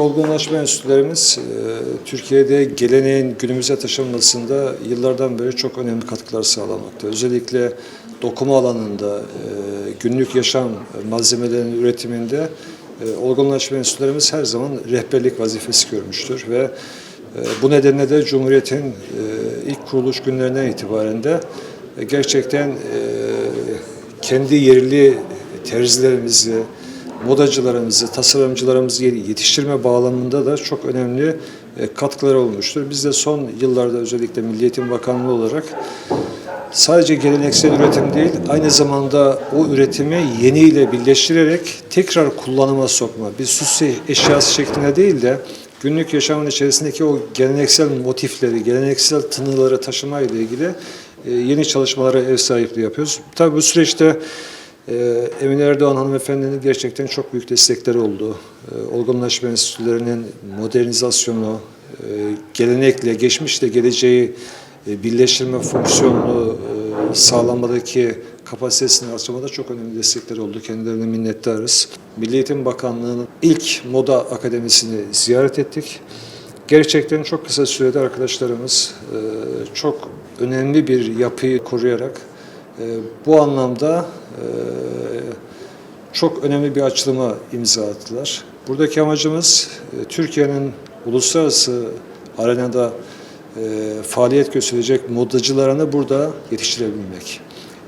Olgunlaşma enstitülerimiz e, Türkiye'de geleneğin günümüze taşınmasında yıllardan beri çok önemli katkılar sağlamakta. Özellikle dokuma alanında, e, günlük yaşam malzemelerinin üretiminde e, olgunlaşma enstitülerimiz her zaman rehberlik vazifesi görmüştür ve bu nedenle de Cumhuriyet'in ilk kuruluş günlerinden itibaren de gerçekten kendi yerli terzilerimizi, modacılarımızı, tasarımcılarımızı yetiştirme bağlamında da çok önemli e, katkıları olmuştur. Biz de son yıllarda özellikle Milli Eğitim Bakanlığı olarak sadece geleneksel üretim değil, aynı zamanda o üretimi yeniyle birleştirerek tekrar kullanıma sokma, bir süs eşyası şeklinde değil de günlük yaşamın içerisindeki o geleneksel motifleri, geleneksel tınıları taşıma ile ilgili e, yeni çalışmalara ev sahipliği yapıyoruz. Tabii bu süreçte ee, Emine Erdoğan hanımefendinin gerçekten çok büyük destekleri oldu. Ee, Olgunlaşma enstitülerinin modernizasyonu, e, gelenekle, geçmişle geleceği e, birleştirme fonksiyonunu e, sağlamadaki kapasitesini artırmada çok önemli destekleri oldu. Kendilerine minnettarız. Milli Eğitim Bakanlığı'nın ilk moda akademisini ziyaret ettik. Gerçekten çok kısa sürede arkadaşlarımız e, çok önemli bir yapıyı koruyarak bu anlamda çok önemli bir açılıma imza attılar. Buradaki amacımız e, Türkiye'nin uluslararası arenada e, faaliyet gösterecek modacılarını burada yetiştirebilmek.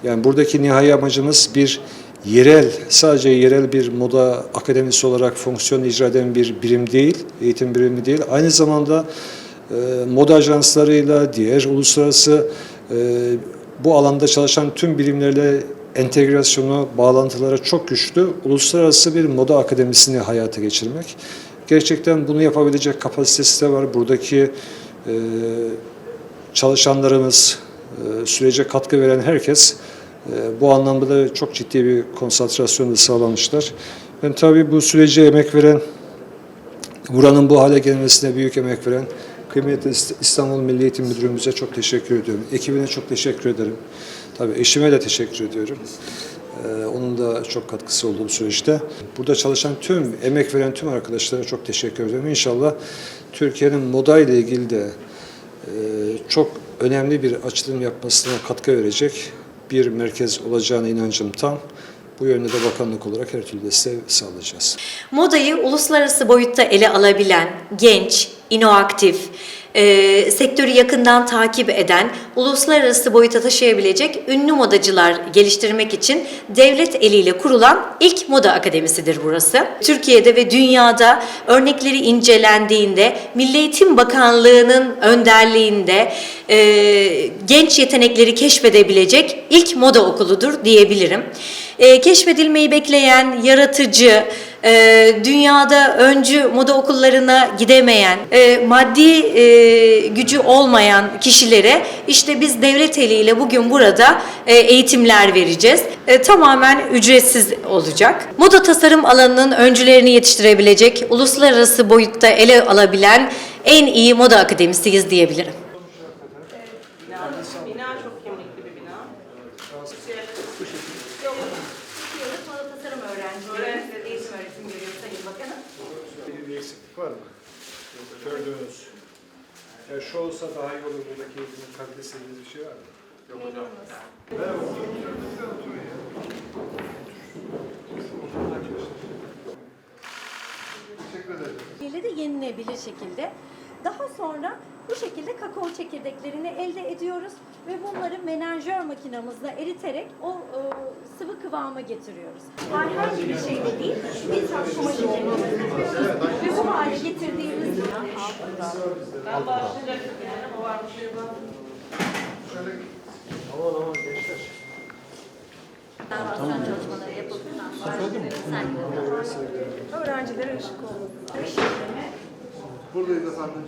Yani buradaki nihai amacımız bir yerel, sadece yerel bir moda akademisi olarak fonksiyon icra eden bir birim değil, eğitim birimi değil. Aynı zamanda e, moda ajanslarıyla, diğer uluslararası e, bu alanda çalışan tüm birimlerle entegrasyonu, bağlantıları çok güçlü. Uluslararası bir moda akademisini hayata geçirmek. Gerçekten bunu yapabilecek kapasitesi de var. Buradaki e, çalışanlarımız, e, sürece katkı veren herkes e, bu anlamda da çok ciddi bir konsantrasyon da sağlamışlar. Ben tabii bu sürece emek veren, buranın bu hale gelmesine büyük emek veren kıymetli İstanbul Milli Eğitim Müdürümüze çok teşekkür ediyorum. Ekibine çok teşekkür ederim. Tabii eşime de teşekkür ediyorum. Ee, onun da çok katkısı oldu bu süreçte. Burada çalışan tüm, emek veren tüm arkadaşlara çok teşekkür ediyorum. İnşallah Türkiye'nin moda ile ilgili de e, çok önemli bir açılım yapmasına katkı verecek bir merkez olacağına inancım tam. Bu yönde de bakanlık olarak her türlü desteği sağlayacağız. Modayı uluslararası boyutta ele alabilen, genç, inoaktif, e, sektörü yakından takip eden, uluslararası boyuta taşıyabilecek ünlü modacılar geliştirmek için devlet eliyle kurulan ilk moda akademisidir burası. Türkiye'de ve dünyada örnekleri incelendiğinde Milli Eğitim Bakanlığı'nın önderliğinde e, genç yetenekleri keşfedebilecek ilk moda okuludur diyebilirim. E, keşfedilmeyi bekleyen, yaratıcı, e, dünyada öncü moda okullarına gidemeyen, e, maddi e, gücü olmayan kişilere işte biz devlet eliyle bugün burada e, eğitimler vereceğiz. E, tamamen ücretsiz olacak. Moda tasarım alanının öncülerini yetiştirebilecek, uluslararası boyutta ele alabilen en iyi moda akademisiyiz diyebilirim. Bina çok kimlikli bir bina. Moda tasarım öğrencileri eğitim öğretim görüyor Sayın Bakanım. Bir eksiklik var mı? Gördüğünüz. Ya şu olsa daha iyi olur buradaki eğitimin kalitesi bir şey var mı? Yok hocam. de yenilebilir şekilde. Daha sonra bu şekilde kakao çekirdeklerini elde ediyoruz ve bunları menenjör makinamızla eriterek o e, sıvı kıvama getiriyoruz. Herhangi bir şey de değil, bizzat kumaşımızı yapıyoruz ve bu hale getirdiğimiz Ben başlayacaktım yani ama varmış. Aman aman gençler. Enformasyon çalışmaları yapıldıktan sonra sergileniyor. Öğrencilere ışık oldu. Buradayız efendim.